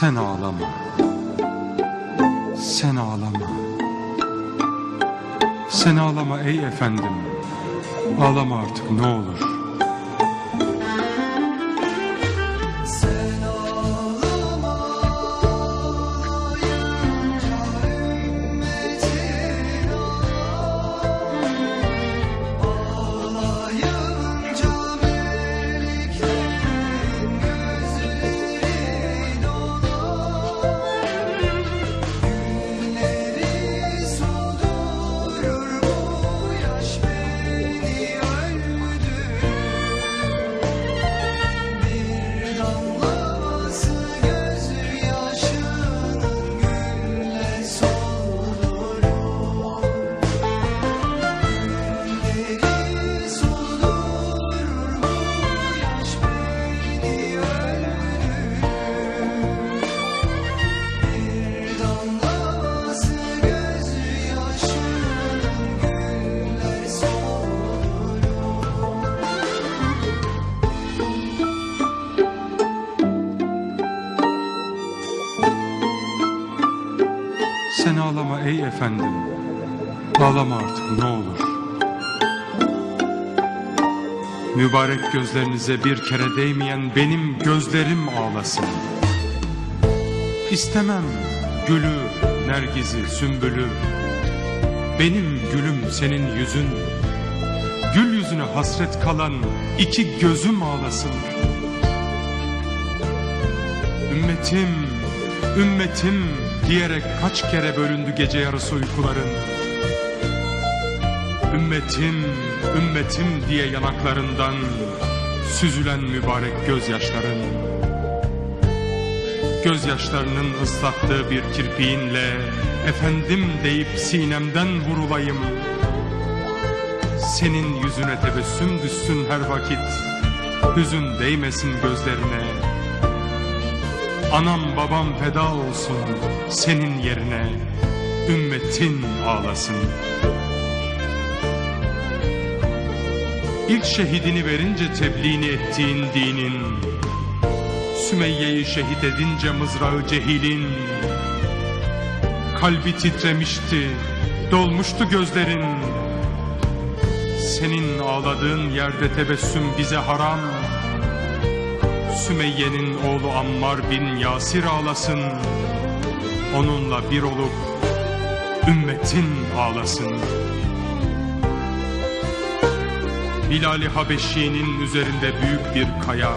Sen ağlama. Sen ağlama. Sen ağlama ey efendim. Ağlama artık ne olur. Ey efendim. Ağlama artık ne olur. Mübarek gözlerinize bir kere değmeyen benim gözlerim ağlasın. İstemem gülü, nergizi, sümbülü. Benim gülüm senin yüzün. Gül yüzüne hasret kalan iki gözüm ağlasın. Ümmetim, ümmetim diyerek kaç kere bölündü gece yarısı uykuların. Ümmetim, ümmetim diye yanaklarından süzülen mübarek gözyaşların. Gözyaşlarının ıslattığı bir kirpiğinle efendim deyip sinemden vurulayım. Senin yüzüne tebessüm düşsün her vakit, hüzün değmesin gözlerine. Anam babam feda olsun senin yerine ümmetin ağlasın. İlk şehidini verince tebliğini ettiğin dinin Sümeyye'yi şehit edince mızrağı cehilin. Kalbi titremişti, dolmuştu gözlerin. Senin ağladığın yerde tebessüm bize haram Sümeyye'nin oğlu Ammar bin Yasir ağlasın. Onunla bir olup ümmetin ağlasın. Bilal-i Habeşi'nin üzerinde büyük bir kaya.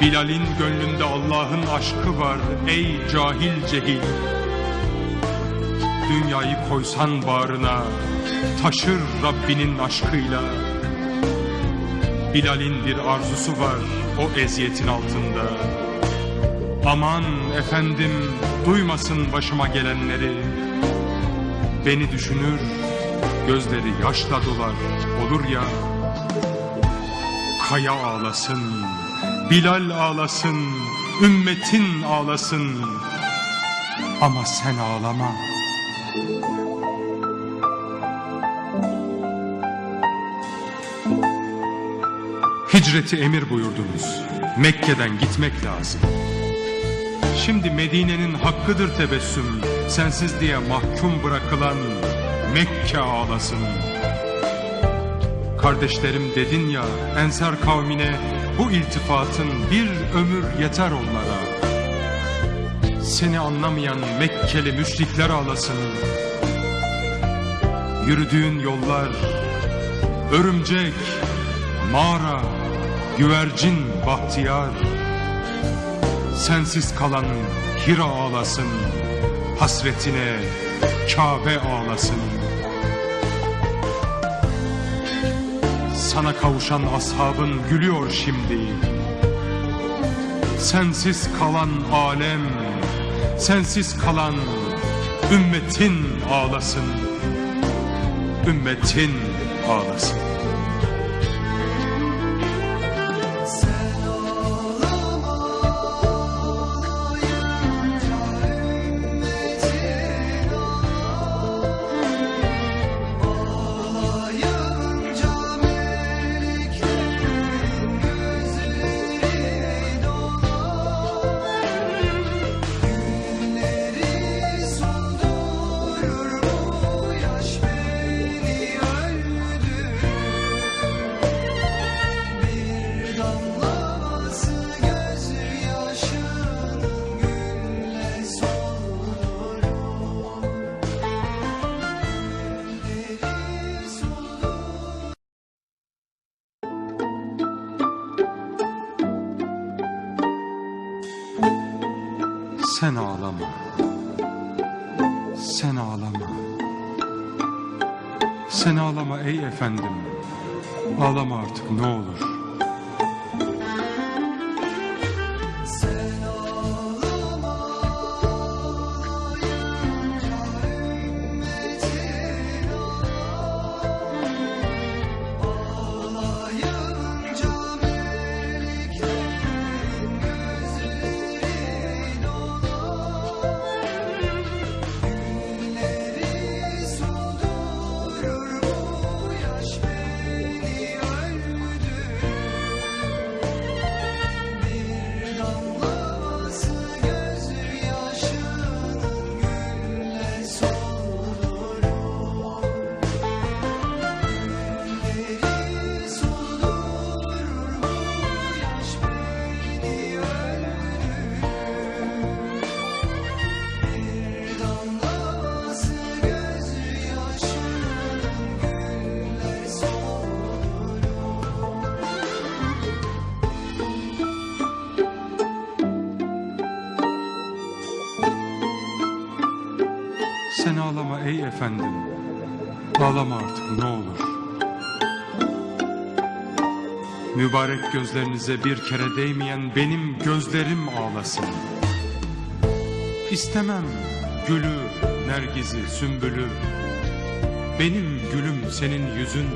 Bilal'in gönlünde Allah'ın aşkı var ey cahil cehil. Dünyayı koysan bağrına taşır Rabbinin aşkıyla. Bilal'in bir arzusu var o eziyetin altında. Aman efendim duymasın başıma gelenleri. Beni düşünür, gözleri yaşla dolar olur ya. Kaya ağlasın, Bilal ağlasın, ümmetin ağlasın. Ama sen ağlama. Hicreti emir buyurdunuz. Mekke'den gitmek lazım. Şimdi Medine'nin hakkıdır tebessüm. Sensiz diye mahkum bırakılan Mekke ağlasın. Kardeşlerim dedin ya Ensar kavmine bu iltifatın bir ömür yeter onlara. Seni anlamayan Mekkeli müşrikler ağlasın. Yürüdüğün yollar örümcek, mağara, güvercin, bahtiyar. Sensiz kalan Hira ağlasın, hasretine Kabe ağlasın. Sana kavuşan ashabın gülüyor şimdi. Sensiz kalan alem, sensiz kalan ümmetin ağlasın. Ümmetin ağlasın. Ağlama. Sen ağlama. Sen ağlama ey efendim. Ağlama artık ne olur. Sen ağlama ey efendim. Ağlama artık ne olur. Mübarek gözlerinize bir kere değmeyen benim gözlerim ağlasın. İstemem gülü, nergizi, sümbülü. Benim gülüm senin yüzün.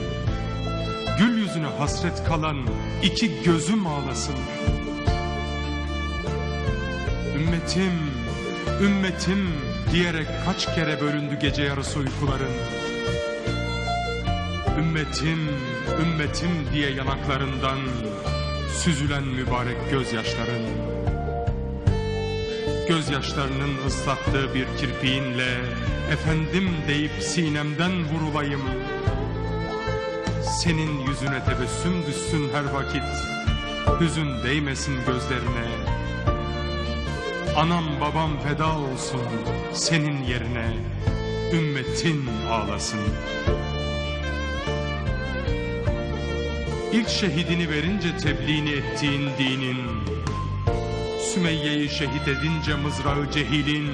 Gül yüzüne hasret kalan iki gözüm ağlasın. Ümmetim, ümmetim diyerek kaç kere bölündü gece yarısı uykuların. Ümmetim, ümmetim diye yanaklarından süzülen mübarek gözyaşların. Gözyaşlarının ıslattığı bir kirpiğinle efendim deyip sinemden vurulayım. Senin yüzüne tebessüm düşsün her vakit, hüzün değmesin gözlerine. Anam babam feda olsun senin yerine ümmetin ağlasın. İlk şehidini verince tebliğini ettiğin dinin, Sümeyye'yi şehit edince mızrağı cehilin,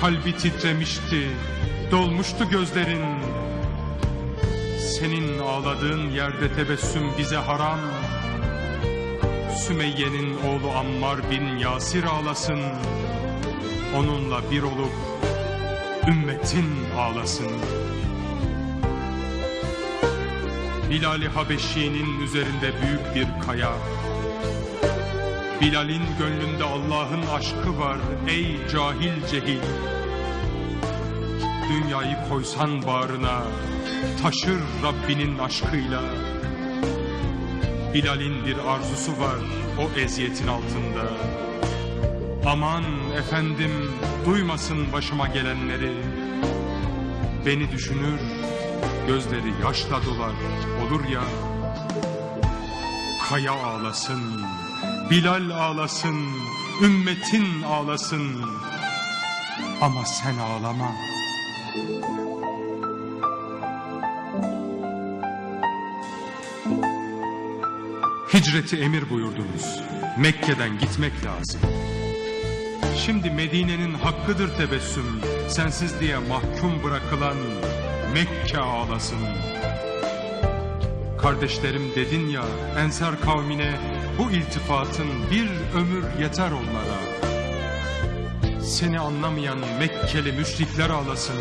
kalbi titremişti, dolmuştu gözlerin. Senin ağladığın yerde tebessüm bize haram. Sümeyye'nin oğlu Ammar bin Yasir ağlasın. Onunla bir olup ümmetin ağlasın. Bilal-i Habeşi'nin üzerinde büyük bir kaya. Bilal'in gönlünde Allah'ın aşkı var ey cahil cehil. Dünyayı koysan bağrına taşır Rabbinin aşkıyla. Bilal'in bir arzusu var o eziyetin altında. Aman efendim duymasın başıma gelenleri. Beni düşünür, gözleri yaşla dolar olur ya. Kaya ağlasın, Bilal ağlasın, ümmetin ağlasın. Ama sen ağlama. Hicreti emir buyurdunuz. Mekke'den gitmek lazım. Şimdi Medine'nin hakkıdır tebessüm. Sensiz diye mahkum bırakılan Mekke ağlasın. Kardeşlerim dedin ya Ensar kavmine bu iltifatın bir ömür yeter onlara. Seni anlamayan Mekkeli müşrikler ağlasın.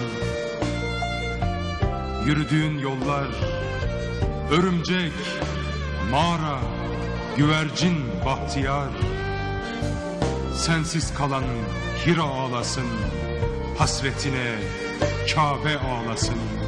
Yürüdüğün yollar örümcek, mağara, güvercin, bahtiyar. Sensiz kalan Hira ağlasın, hasretine Kabe ağlasın.